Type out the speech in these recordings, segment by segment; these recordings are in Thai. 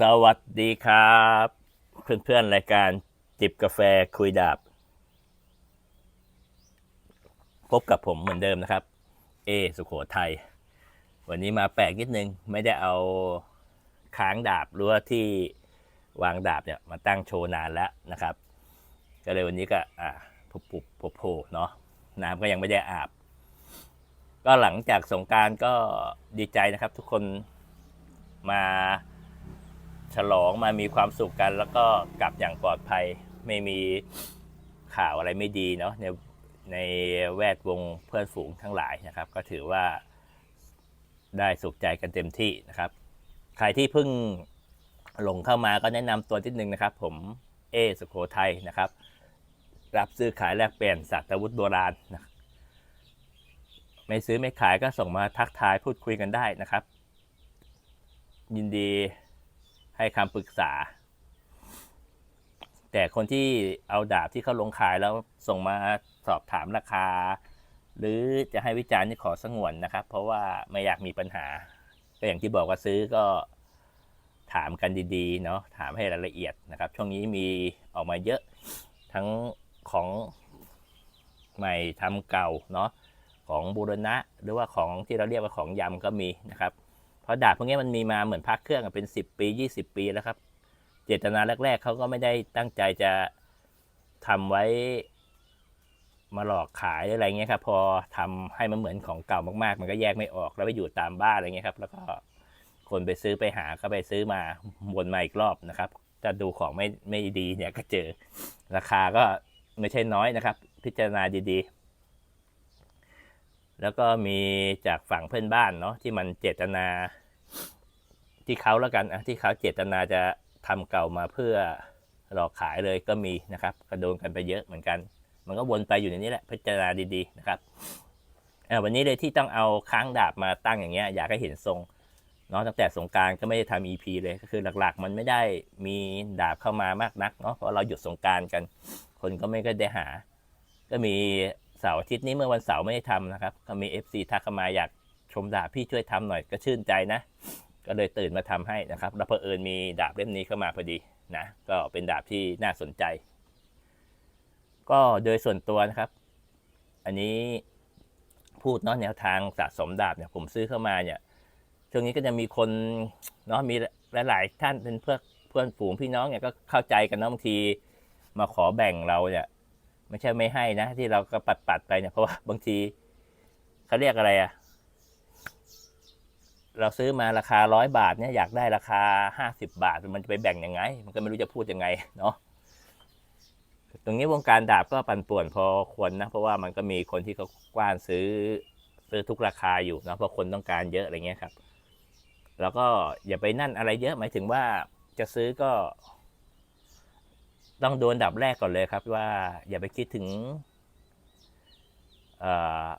สวัสดีครับ เพื่อนๆ รายการจิบกาแฟคุยดาบ พบกับผมเหมือนเดิมนะครับ เอ สุโขทัย วันนี้มาแปลกนิดนึง ไม่ได้เอาค้างดาบหรือว่าที่วางดาบเนี่ยมาตั้งโชว์นานแล้วนะครับ ก็เลยวันนี้ก็อ่าปุบปุบโผล่เนาะน้ำก็ยังไม่ได้อาบ ก็หลังจากสงการก็ดีใจนะครับ ทุกคนมา ฉลองมามีความสุขกัน แล้วก็กลับอย่างปลอดภัยไม่มีข่าวอะไรไม่ดีเนาะในในแวดวงเพื่อนฝูงทั้งหลายนะครับ ก็ถือว่าได้สุขใจกันเต็มที่นะครับ ใครที่เพิ่งหลงเข้ามาก็แนะนำตัวนิดนึงนะครับ ผมเอสุโขทัยนะครับ รับซื้อขายแลกเปลี่ยนสัตว์วุธโบราณนะไม่ซื้อไม่ขายก็ส่งมาทักทายพูดคุยกันได้นะครับ ยินดี ให้คำปรึกษา แต่คนที่เอาดาบที่เขาลงขายแล้วส่งมาสอบถามราคา หรือจะให้วิจารณ์นี่ขอสงวนนะครับ เพราะว่าไม่อยากมีปัญหาก็อย่างที่บอกว่าซื้อก็ถามกันดีๆเนาะถามให้รายละเอียดนะครับ ช่วงนี้มีออกมาเยอะทั้งของใหม่ทำเก่าเนาะของบูรณะ หรือว่าของที่เราเรียกว่าของยำก็มีนะครับ เพราะดาบพวกนี้มันมีมาเหมือนพักเครื่องเป็น10ปี20ปีแล้วครับ เจตนาแรก ๆเขาก็ไม่ได้ตั้งใจจะทำไว้มาหลอกขายหรืออะไรเงี้ยครับ พอทำให้มันเหมือนของเก่ามากๆ มันก็แยกไม่ออกแล้วไปอยู่ตามบ้านอะไรเงี้ยครับ แล้วก็คนไปซื้อไปหาก็ไปซื้อมาวนมาอีกรอบนะครับถ้าดูของไม่ไม่ดีเนี่ยก็เจอราคาก็ไม่ใช่น้อยนะครับ พิจารณาดีๆ แล้วก็มีจากฝั่งเพื่อนบ้านเนาะที่มันเจตนา ที่เขาแล้วกันอะที่เขาเจตนาจะทำเก่ามาเพื่อหลอกขายเลยก็มีนะครับก็โดนกันไปเยอะเหมือนกัน มันก็วนไปอยู่ในนี้แหละพิจารณาดีๆนะครับวันนี้เลยที่ต้องเอาค้างดาบมาตั้งอย่างเงี้ยอยากให้เห็นทรงเนาะตั้งแต่สงการก็ไม่ได้ทำ EP เลยก็คือหลักๆ มันไม่ได้มีดาบเข้ามามากนักเนาะเพราะเราหยุดสงการกัน คนก็ไม่ก็ได้หา ก็มี เสาร์อาทิตย์นี้เมื่อวันเสาร์ไม่ได้ทำนะครับ ก็มี FC ทักเข้ามาอยากชมดาบพี่ช่วยทำหน่อยก็ชื่นใจนะ ก็เลยตื่นมาทำให้นะครับ แล้วเพอเอิญมีดาบเล่มนี้เข้ามาพอดีนะ ก็เป็นดาบที่น่าสนใจ ก็โดยส่วนตัวนะครับ อันนี้พูดเนาะแนวทางสะสมดาบเนี่ยผมซื้อเข้ามาเนี่ยช่วงนี้ก็จะมีคนเนาะมีหลาย ๆ ท่านเป็นเพื่อนเพื่อนฝูงพี่น้องเนี่ยก็เข้าใจกันเนาะบางทีมาขอแบ่งเราเนี่ย ไม่ใช่ไม่ให้นะ ที่เราก็ปัดปัดๆไปเนี่ยเพราะว่าบางทีเขาเรียกอะไรอะเราซื้อมาราคาร้อยบาทเนี่ยอยากได้ราคาห้าสิบาท มันจะไปแบ่งยังไง มันก็ไม่รู้จะพูดยังไงเนาะตรงนี้วงการดาบก็ปั่นป่วนพอควรนะ เพราะว่ามันก็มีคนที่เขากว้านซื้อซื้อทุกราคาอยู่นะเพราะคนต้องการเยอะอะไรเงี้ยครับ แล้วก็อย่าไปนั่นอะไรเยอะหมายถึงว่าจะซื้อก็ ต้องโดนดับแรกก่อนเลยครับว่าอย่าไปคิดถึง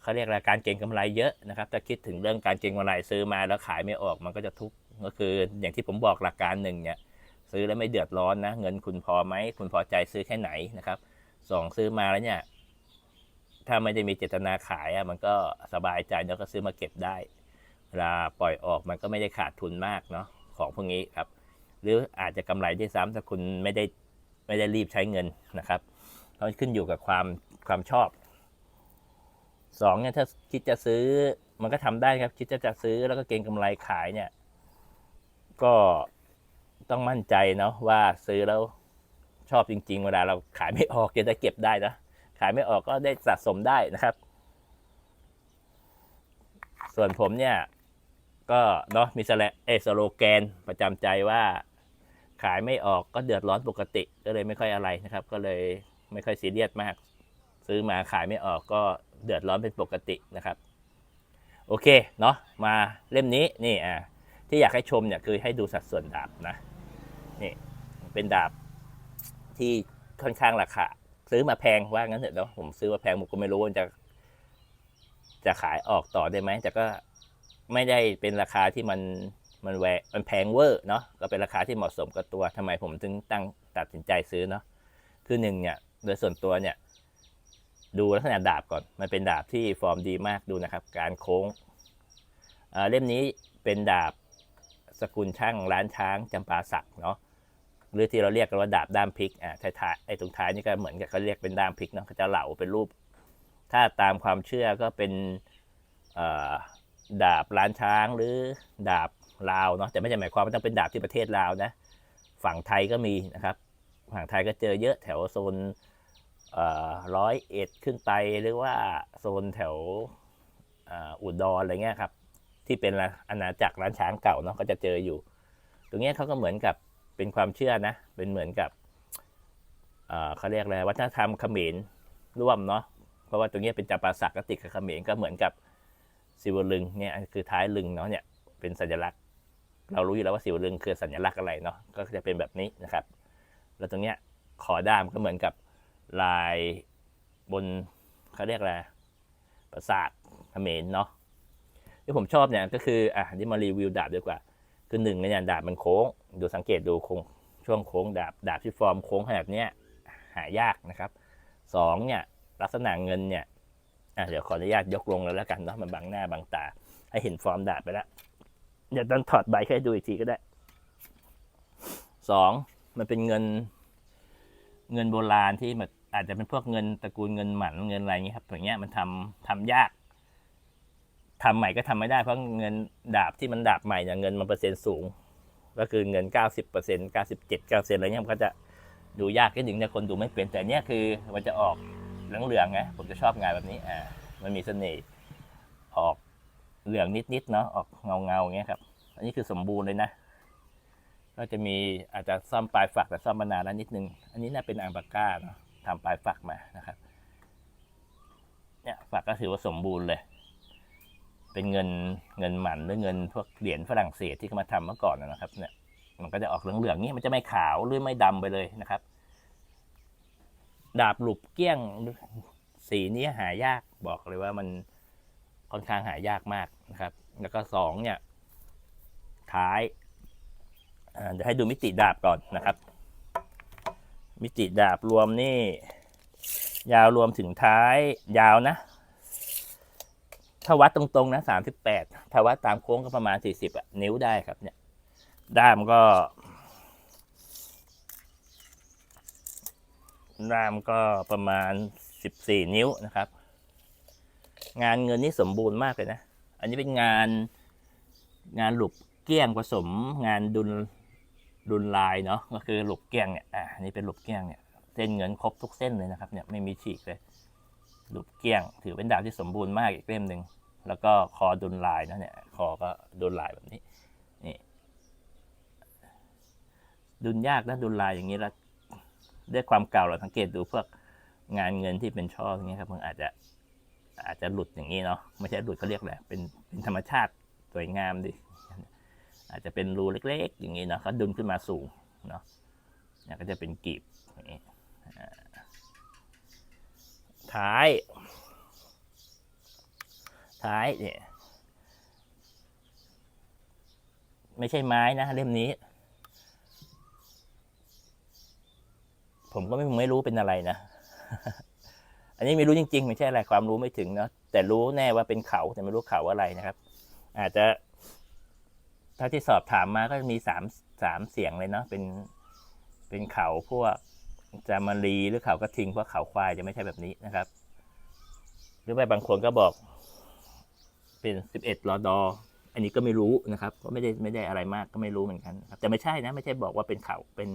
เขาเรียกอะไรการเก็งกำไรเยอะนะครับถ้าคิดถึงเรื่องการเก็งกำไรซื้อมาแล้วขายไม่ออกมันก็จะทุกข์ก็คืออย่างที่ผมบอกหลักการหนึ่งเนี่ยซื้อแล้วไม่เดือดร้อนนะเงินคุณพอไหมคุณพอใจซื้อแค่ไหนนะครับสองซื้อมาแล้วเนี่ยถ้าไม่ได้มีเจตนาขายอะมันก็สบายใจแล้วก็ซื้อมาเก็บได้เวลาปล่อยออกมันก็ไม่ได้ขาดทุนมากเนาะของพวกนี้ครับ หรืออาจจะกำไรได้ซ้ำถ้าคุณไม่ได้ ไม่ได้รีบใช้เงินนะครับเพราะขึ้นอยู่กับความความชอบสองเนี่ยถ้าคิดจะซื้อมันก็ทำได้ครับ คิดจะจะซื้อแล้วก็เก็งกำไรขายเนี่ย ก็ต้องมั่นใจเนาะว่าซื้อแล้วชอบจริง ๆ เวลาเราขายไม่ออกจะได้เก็บได้นะขายไม่ออกก็ได้สะสมได้นะครับ ส่วนผมเนี่ย ก็เนาะมีสแลเอสโลแกนประจำใจว่า ขายไม่ออกก็เดือดร้อนปกติ ก็เลยไม่ค่อยอะไรนะครับ ก็เลยไม่ค่อยซีเรียสมาก ซื้อมาขายไม่ออกก็เดือดร้อนเป็นปกตินะครับ โอเคเนาะมาเล่มนี้นี่อะที่อยากให้ชมเนี่ยคือให้ดูสัดส่วนดาบนะนี่เป็นดาบที่ค่อนข้างราคาซื้อมาแพงว่างั้นเถอะเนาะผมซื้อมาแพงผมก็ไม่รู้ว่าจะ จะขายออกต่อได้ไหมแต่ก็ไม่ได้เป็นราคาที่มัน มันแวมันแพงเวอร์เนาะก็เป็นราคาที่เหมาะสมกับตัวทำไมผมถึงตั้งตัดสินใจซื้อเนาะคือหนึ่งเนี่ยโดยส่วนตัวเนี่ยดูลักษณะดาบก่อน มันเป็นดาบที่ฟอร์มดีมากดูนะครับ การโค้งเอ่อเล่มนี้เป็นดาบสกุลช่างร้านช้างจำปาสักเนาะหรือที่เราเรียกกันว่าดาบด้ามพริกอ่าท้ายๆไอ้ตรงท้ายนี่ก็เหมือนกับเขาเรียกเป็นด้ามพริกเนาะเขาจะเหลาเป็นรูป ถ้าตามความเชื่อก็เป็นอ่อดาบร้านช้างหรือดาบ ลาวเนาะแต่ไม่ใช่หมายความว่าต้องเป็นดาบที่ประเทศลาวนะฝั่งไทยก็มีนะครับ ฝั่งไทยก็เจอเยอะแถวโซนร้อยเอ็ดขึ้นไปหรือว่าโซนแถวอ,อุดรอะไรเงี้ยครับ ที่เป็นอาณาจักรร้านช้างเก่าเนาะก็จะเจออยู่ ตรงเนี้ยเขาก็เหมือนกับเป็นความเชื่อนะ เป็นเหมือนกับเขาเรียกอะไรวัฒนธรรมเขมรร่วมเนาะเพราะว่าตรงเนี้ยเป็นจำปาสักติดกับเขมรก็เหมือนกับสิวลึงเนี่ยคือท้ายลึงเนาะเนี่ยเป็นสัญลักษณ์ เรารู้อยู่แล้วว่าสิวลึงคือสัญลักษณ์อะไรเนาะก็จะเป็นแบบนี้นะครับ แล้วตรงเนี้ยขอด้ามก็เหมือนกับลายบนเขาเรียกอะไรปราสาทเขมรเนาะที่ผมชอบเนี่ยก็คืออะนี่มารีวิวดาบดีกว่า คือหนึ่งเนี่ยดาบมันโค้ง ดูสังเกตดูโค้งช่วงโค้งดาบดาบที่ฟอร์มโค้งขนาดเนี้ยหายากนะครับสองเนี่ยลักษณะเงินเนี่ยอะเดี๋ยวขออนุญาตยกลงแล้วแล้วกันเนาะมันบังหน้าบังตา ให้เห็นฟอร์มดาบไปแล้ว เดี๋ยวต้องถอดใบให้ดูอีกทีก็ได้สองมันเป็นเงิน เงินโบราณที่มันอาจจะเป็นพวกเงินตระกูลเงินหมันเงินอะไรอย่างเงี้ยครับอย่างเงี้ยมันทำทำยากทำใหม่ก็ทำไม่ได้เพราะเงินดาบที่มันดาบใหม่เนี่ยเงินมันเปอร์เซ็นต์สูง ก็คือเงินเก้าสิบเปอร์เซ็นต์เก้าสิบเจ็ดเก้าเซ็นอะไรเงี้ยมันก็จะดูยากนิดหนึ่งเนี่คนดูไม่เป็นแต่เนี้ยคือมันจะออกเหลืองๆไงผมจะชอบงานแบบนี้อ่ามันมีเสน่ห์ออก เหลืองนิดๆเนาะออกเงาๆอย่างเงี้ยครับ อันนี้คือสมบูรณ์เลยนะ ก็จะมีอาจจะซ่อมปลายฝักแต่ซ่อมมานานแล้วนิดนึง อันนี้น่าเป็นอังปาก้าเนาะทำปลายฝักมานะครับ เนี่ยฝักก็ถือว่าสมบูรณ์เลย เป็นเงินเงินหมันหรือเงินพวกเหรียญฝรั่งเศสที่เขามาทำเมื่อก่อนนะครับ เนี่ย มันก็จะออกเหลืองๆนี้มันจะไม่ขาวหรือไม่ดำไปเลยนะครับ ดาบหลุบเกี้ยงสีนี้หายากบอกเลยว่ามัน ค่อนข้างหายากมากนะครับ แล้วก็สองเนี่ย ท้ายเดี๋ยวให้ดูมิติดาบก่อนนะครับ มิติดาบรวมนี่ ยาวรวมถึงท้ายยาวนะ ถ้าวัดตรงๆนะสามสิบแปดถ้าวัดตามโค้งก็ประมาณสี่สิบนิ้วได้ครับ เนี่ย ด้ามก็ ด้ามก็ประมาณสิบสี่นิ้วนะครับ งานเงินนี่สมบูรณ์มากเลยนะ อันนี้เป็นงานงานหลุบเกี้ยงผสมงานดุลดุลลายเนาะก็คือหลุบเกี้ยงเนี่ยอ่านนี้เป็นหลุบเกี้ยงเนี่ยเส้นเงินครบทุกเส้นเลยนะครับเนี่ยไม่มีฉีกเลยหลุบเกี้ยง ถือเป็นดาบที่สมบูรณ์มากอีกเล่มหนึ่งแล้วก็คอดุลลายนะเนี่ยคอก็ดุลลายแบบนี้นี่ดุลยากนะดุลลายอย่างนี้แล้วด้วยความเก่าเราสังเกตดูพวกงานเงินที่เป็นช่ออย่างเงี้ยครับมันอาจจะ อาจจะหลุดอย่างนี้เนาะไม่ใช่หลุดเขาเรียกแหละเป็นเป็นธรรมชาติสวยงามดีอาจจะเป็นรูเล็ก ๆ อย่างนี้เนาะเขาดึงขึ้นมาสูงเนาะเนี่ยก็จะเป็นกีบนี่ท้าย ท้ายเนี่ยไม่ใช่ไม้นะเล่มนี้ ผมก็ไม่ไม่รู้เป็นอะไรนะ อันนี้ไม่รู้จริงๆ ไม่ใช่อะไรความรู้ไม่ถึงเนาะแต่รู้แน่ว่าเป็นเขาแต่ไม่รู้เขาอะไรนะครับ อาจจะเท่าที่สอบถามมาก็มีสามสามเสียงเลยเนาะเป็นเป็นเขาพวกจามารีหรือเขากระทิงพวกเขาควายจะไม่ใช่แบบนี้นะครับ หรือไปบางคนก็บอก เป็นสิบเอ็ดรอดออันนี้ก็ไม่รู้นะครับ ก็ไม่ได้ไม่ได้อะไรมากก็ไม่รู้เหมือนกันครับแต่ไม่ใช่นะ ไม่ใช่บอกว่าเป็นเขาเป็น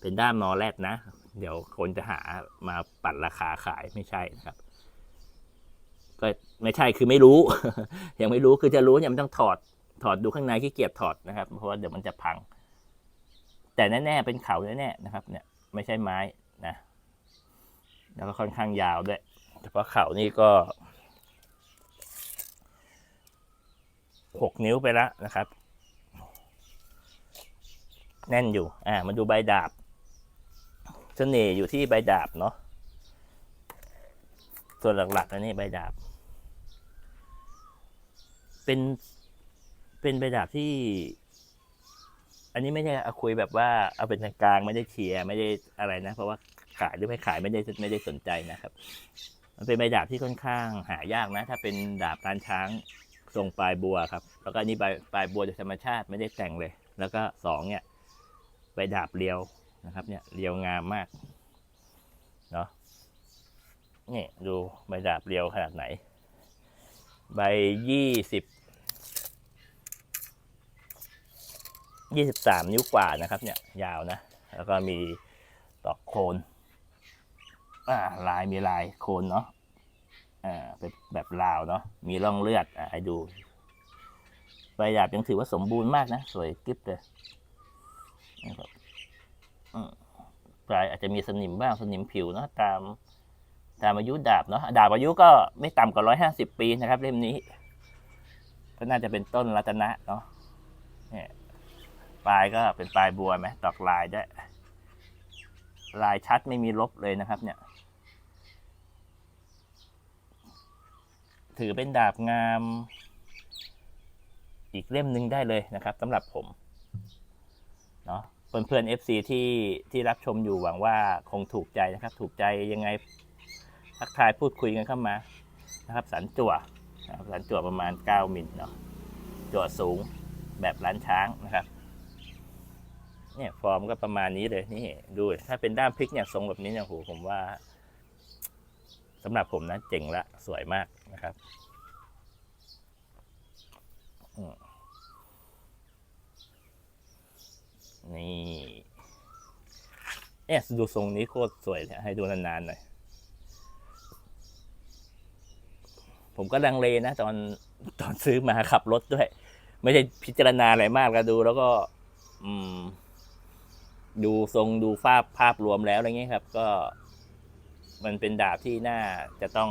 เป็นด้ามนอแรดนะ เดี๋ยวคนจะหามาปัดราคาขายไม่ใช่นะครับ ก็ไม่ใช่คือไม่รู้ ยังไม่รู้คือจะรู้เนี่ยมันต้องถอดถอดดูข้างในขี้เกียจถอดนะครับ เพราะว่าเดี๋ยวมันจะพัง แต่แน่ๆเป็นเขาแน่ๆนะครับ เนี่ย ไม่ใช่ไม้นะแล้วก็ค่อนข้างยาวด้วยเฉพาะเขานี่ก็หกนิ้วไปแล้วนะครับ แน่นอยู่ อ่า มาดูใบดาบ เสน่ห์อยู่ที่ใบดาบเนาะส่วนหลักๆอันนี้ใบดาบ เป็น เป็นใบดาบที่ อันนี้ไม่ใช่เอาคุยแบบว่าเอาเป็นทางกลางไม่ได้เชียร์ไม่ได้อะไรนะ เพราะว่าขายหรือไม่ขายไม่ได้ไม่ได้สนใจนะครับ มันเป็นใบดาบที่ค่อนข้างหายากนะ ถ้าเป็นดาบตานช้างทรงปลายบัวครับ แล้วก็อันนี้ปลายปลายบัวจากธรรมชาติไม่ได้แต่งเลย แล้วก็สองเนี่ยใบดาบเรียว นะครับเนี่ยเรียวงามมากเนาะนี่ดูใบดาบเรียวขนาดไหน ใบยี่สิบยี่สิบสามนิ้วกว่านะครับเนี่ยยาวนะ แล้วก็มีตอกโคนอ่าลายมีลายโคนเนาะอ่าเป็นแบบลาวเนาะมีร่องเลือดอ่าให้ดูใบดาบยังถือว่าสมบูรณ์มากนะ สวยกริบเลยนะครับ ปลายอาจจะมีสนิมบ้างสนิมผิวเนาะตามตามอายุดาบเนาะดาบอายุก็ไม่ต่ำกว่าร้อยห้าสิบปีนะครับ เล่มนี้ ก็น่าจะเป็นต้นรัตนะเนาะเนี่ยปลายก็เป็นปลายบัวไหมตอกลายได้วยลายชัดไม่มีลบเลยนะครับ เนี่ย ถือเป็นดาบงาม อีกเล่มหนึ่งได้เลยนะครับสำหรับผม เนาะ เพื่อนเอนๆ FC ที่ที่รับชมอยู่หวังว่าคงถูกใจนะครับ ถูกใจยังไงทักทายพูดคุยกันเข้ามานะครับ สันจั่วนะครับสันจั่วประมาณ 9มิลเนาะจั่วสูงแบบร้านช้างนะครับเนี่ยฟอร์มก็ประมาณนี้เลยนี่ดูถ้าเป็นด้ามพลิกเนี่ยทรงแบบนี้เนี่ยโหผมว่าสำหรับผมนะเจ๋งละสวยมากนะครับ อืมนี่ เนี่ยดูทรงนี้โคตรสวยเลยให้ดูนานๆหน่อย ผมก็ลังเลนะตอนตอนซื้อมาขับรถด้วย ไม่ได้พิจารณาอะไรมากก็ดู แล้วก็ อืม ดูทรงดูภาพภาพรวมแล้วอะไรเงี้ยครับ ก็ มันเป็นดาบที่น่าจะต้อง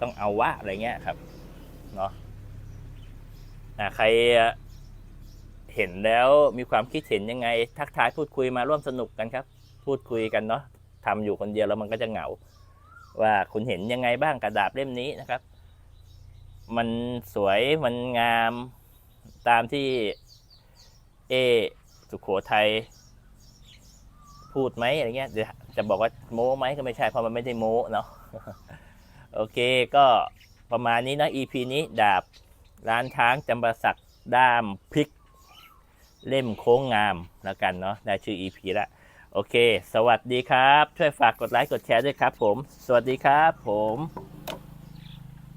ต้องเอาวะอะไรเงี้ยครับ เนาะอะใคร เห็นแล้วมีความคิดเห็นยังไง ทักทายพูดคุยมาร่วมสนุกกันครับ พูดคุยกันเนาะทำอยู่คนเดียวแล้วมันก็จะเหงา ว่าคุณเห็นยังไงบ้างกระดาบเล่มนี้นะครับ มันสวยมันงามตามที่เอสุโขทัยพูดไหมอะไรเงี้ยจะบอกว่าโม้ไหมก็ไม่ใช่เพราะมันไม่ได้โม้เนาะโอเคก็ประมาณนี้นะ EP นี้ดาบร้านช้างจำปาสักด้ามพริก เล่มโค้งงามแล้วกันเนาะได้ชื่อ EP ละโอเค สวัสดีครับ ช่วยฝากกดไลค์กดแชร์ด้วยครับผม สวัสดีครับผม